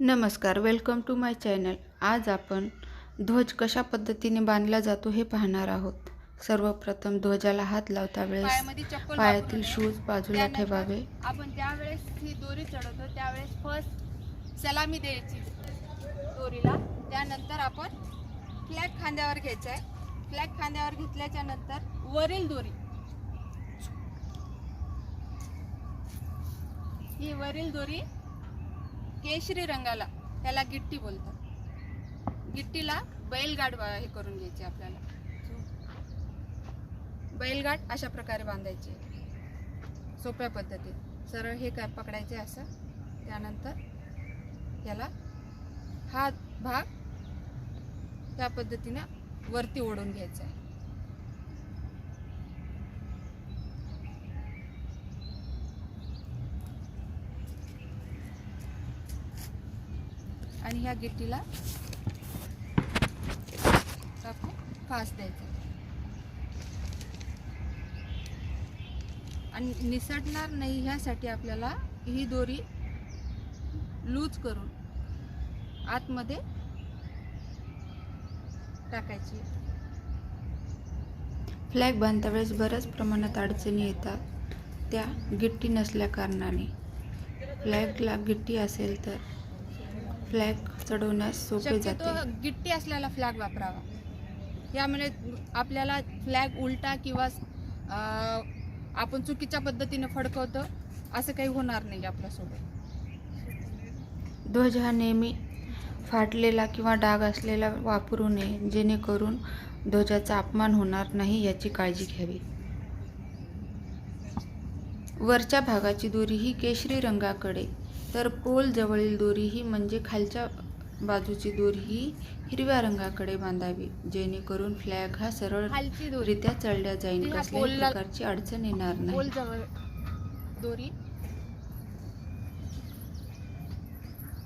नमस्कार welcome to my channel आज आपण ध्वज कशा पद्धतीने बांधला जातो हे पाहणार आहोत. सर्वप्रथम ध्वजाला हात लावता वेळेस पायातील. शूज बाजूला ठेवावे. आपण ज्यावेळेस ही दोरी चढवतो त्यावेळेस फर्स्ट सलामी द्यायची दोरीला. त्यानंतर आपण फ्लॅग खांद्यावर घ्यायचा आहे फ्लॅग खांद्यावर घेतल्याच्या नंतर वरील दोरी. ही वरील दोरी केशरी रंगाला त्याला गिट्टी बोलतात. गिट्टीला बैलगाड हे करून घ्यायची आपल्याला. बैलगाड अशा प्रकारे बांधायचे. सोप्या पद्धतीत सरळ हे काय पकडायचे असं. त्यानंतर याला हा भाग त्या पद्धतीनं वरती ओढून घ्यायचा. आहे आणि ह्या गिट्टीला टाकून फास द्यायचा. आणि निसटणार नाही ह्यासाठी आपल्याला ही दोरी लूज करून आतमध्ये टाकायची. फ्लॅग बांधता वेळेस बऱ्याच प्रमाणात अडचणी येतात. त्या गिट्टी नसल्या कारणाने. फ्लॅगला गिट्टी असेल तर फ्लॅग चढवण्यास सोपे जाते. गिट्टी असलेला फ्लॅग वापरावा. यामुळे आपल्याला फ्लॅग उलटा किंवा आपण चुकीच्या पद्धतीने फडकवतो असं काही होणार नाही आपल्यासोबत. ध्वज हा नेहमी फाटलेला किंवा डाग असलेला वापरू नये जेणेकरून ध्वजाचा अपमान होणार नाही याची काळजी घ्यावी. वरच्या भागाची दोरी ही केशरी रंगाकडे तर पोल जवळील दोरी ही म्हणजे खालच्या बाजूची दोरी ही हिरव्या रंगाकडे बांधावी जेणेकरून फ्लॅग हा सरळ खालची दोरी. रित्या चढल्या जाईल कसल्याही प्रकारची अडचण येणार नाही. दोरी.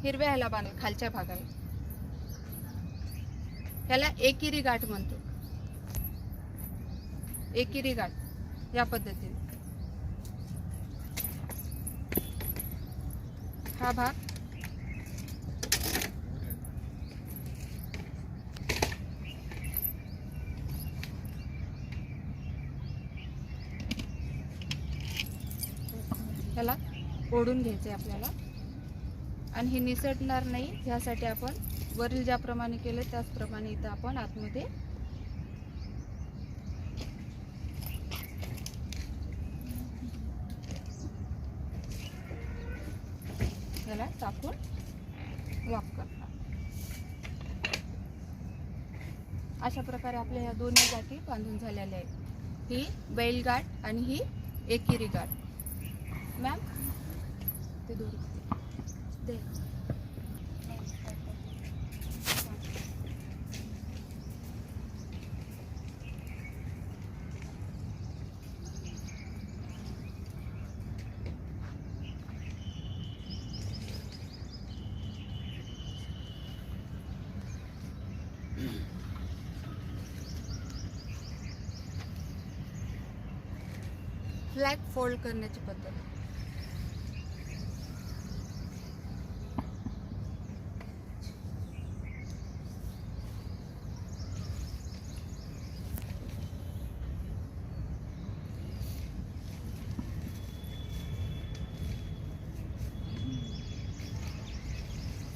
हिरव्या ह्याला बांध खालच्या भागाला. ह्याला एकेरी गाठ म्हणतो. एकेरी गाठ या पद्धतीने. हा भाग. ह्याला ओढून घ्यायचे आपल्याला. आणि हे निसटणार नाही ह्यासाठी आपण वरील ज्याप्रमाणे केलं त्याचप्रमाणे इथं आपण आतमध्ये ह्याला टाकून लॉक करणार अशा प्रकारे आपल्या ह्या दोन्ही गाठी बांधून झालेल्या आहेत. ही बैलगाठ आणि ही एकेरी गाठ. मॅम ते दोन. दे. फ्लॅग फोल्ड करण्याची पद्धत.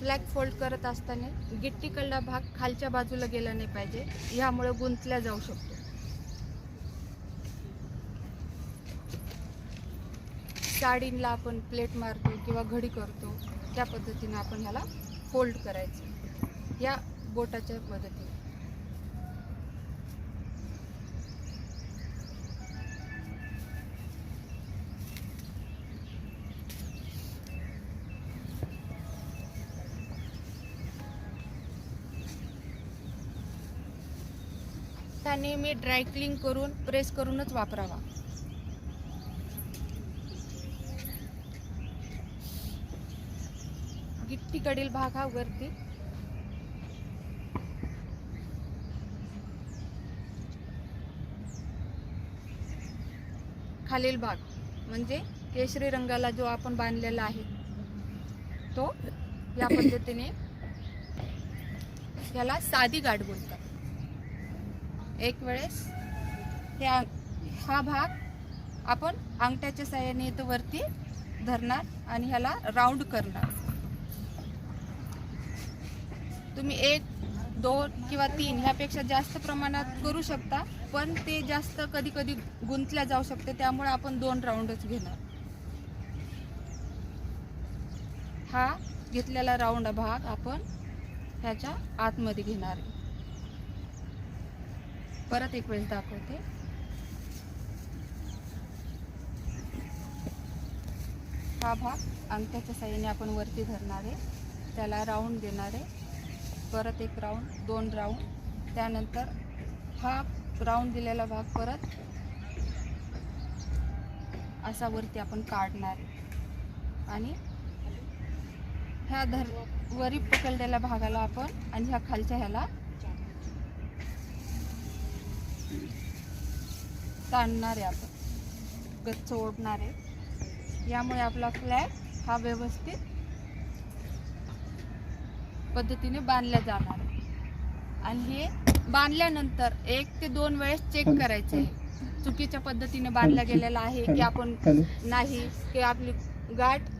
फ्लॅग फोल्ड करत असताना गिट्टीकडला भाग खालच्या बाजूला गेला नाही पाहिजे. ह्यामुळे गुंतल्या जाऊ शकतो. साडींला आपण प्लेट मारतो किंवा घडी करतो त्या पद्धतीनं आपण ह्याला फोल्ड करायचं. या बोटाच्या मदतीने. त्या नेहमी ड्रायक्लिंग करून प्रेस करूनच वापरावा. गिट्टीकडील भाग हा वरती. खालील भाग म्हणजे केशरी रंगाला जो आपण बांधलेला आहे तो या पद्धतीने याला साधी गाठ बोलतात. एक वेळेस त्या हा भाग आपण अंगठ्याच्या साह्याने तो वरती धरणार आणि ह्याला राऊंड करणार. तुम्ही एक दोन किंवा तीन ह्यापेक्षा जास्त प्रमाणात करू शकता पण ते जास्त कधी कधी गुंतल्या जाऊ शकते त्यामुळे आपण दोन राऊंडच घेणार. हा घेतलेला राऊंड भाग आपण ह्याच्या आतमध्ये घेणार आहे. परत एक वेळेस दाखवते. हा भाग अंगठ्याच्या साह्याने आपण वरती धरणार आहे. त्याला राऊंड देणार आहे. परत एक राऊंड दोन राऊंड त्यानंतर हा राऊंड दिलेला भाग परत असा वरती आपण काढणार आहे. आणि ह्या धर वरी पकडलेल्या भागाला आपण आणि ह्या खालच्या ह्याला ताणणार आहे आपण. गच्च ओढणार आहे. यामुळे आपला फ्लॅग हा व्यवस्थित पद्धतीने बांधल्या जाणार. आणि हे बांधल्यानंतर एक ते दोन वेळेस चेक करायचे. आहे चुकीच्या पद्धतीने बांधला गेलेला आहे की आपण नाही की आपली गाठ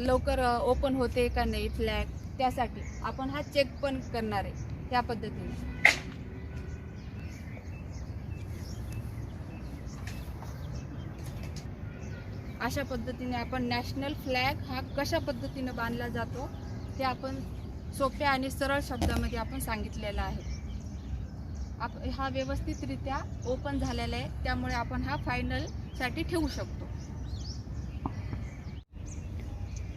लवकर ओपन होते का नाही फ्लॅग त्यासाठी आपण हा चेक पण करणार आहे त्या पद्धतीने. अशा पद्धतीने आपण नॅशनल फ्लॅग हा कशा पद्धतीने बांधला जातो ते आपण सोप्या आणि सरळ शब्दामध्ये आपण सांगितलेलं आहे. आप हा व्यवस्थितरित्या ओपन झालेला आहे. त्यामुळे आपण हा फायनलसाठी ठेवू शकतो.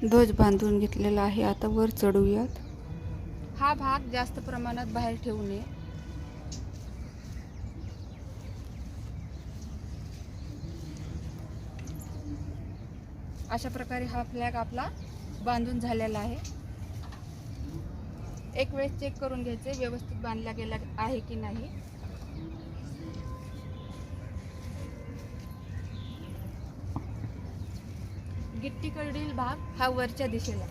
ध्वज बांधून घेतलेला आहे. आता वर चढूयात. हा भाग जास्त प्रमाणात बाहेर ठेवू नये. अशा प्रकारे हा फ्लॅग आपला बांधून झालेला आहे. एक वेळेस चेक करून घ्यायचे व्यवस्थित बांधला गेला आहे की नाही. गिट्टीकडील भाग हा वरच्या दिशेला.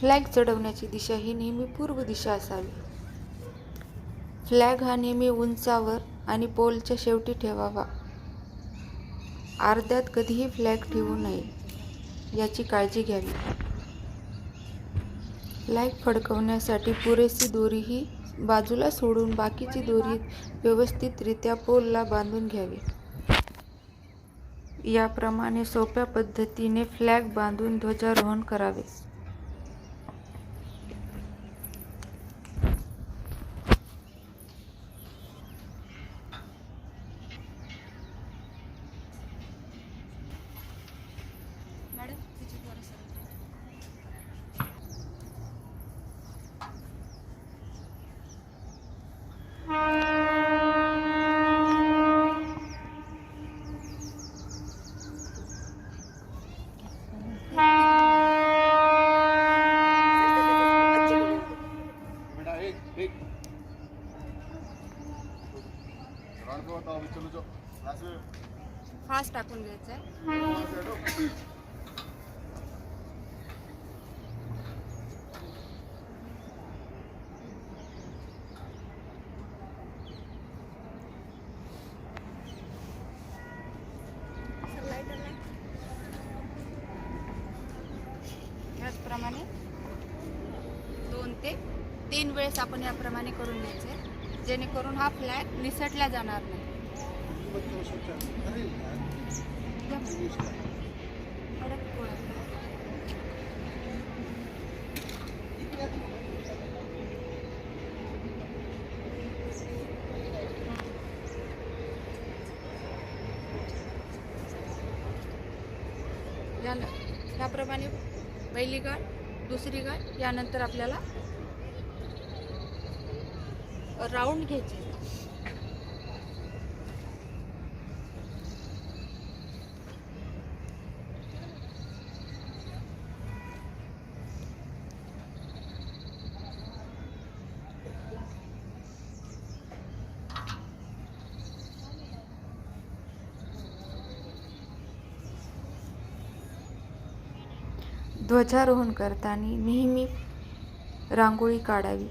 फ्लॅग चढवण्याची दिशा ही नेहमी पूर्व दिशा असावी. फ्लॅग हा नेहमी उंचावर आणि पोलच्या शेवटी ठेवावा. अर्ध्यात कधीही फ्लॅग ठेवू नये याची काळजी घ्यावी. फ्लॅग फडकवण्यासाठी पुरेशी दोरी ही बाजूला सोडून बाकीची दोरी व्यवस्थितरित्या पोलला बांधून घ्यावी. याप्रमाणे सोप्या पद्धतीने फ्लॅग बांधून ध्वजारोहण करावे. फास्ट टाकून घ्यायचं आहे याचप्रमाणे दोन ते तीन वेळेस आपण याप्रमाणे करून घ्यायचे जेणेकरून हा फ्लॅग निसटला जाणार. नाही घ्या याप्रमाणे पहिली गाठ दुसरी गाठ यानंतर आपल्याला राऊंड घ्यायची. ध्वजारोहण करताना नेहमी रांगोळी काढावी.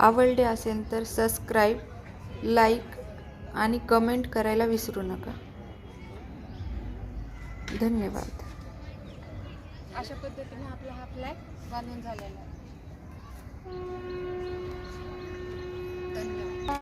आवडले असेल तर सबस्क्राईब लाईक आणि कमेंट करायला विसरू नका. धन्यवाद. अशा पद्धतीने आपला हा फ्लॅग बांधून झालेला आहे. धन्यवाद.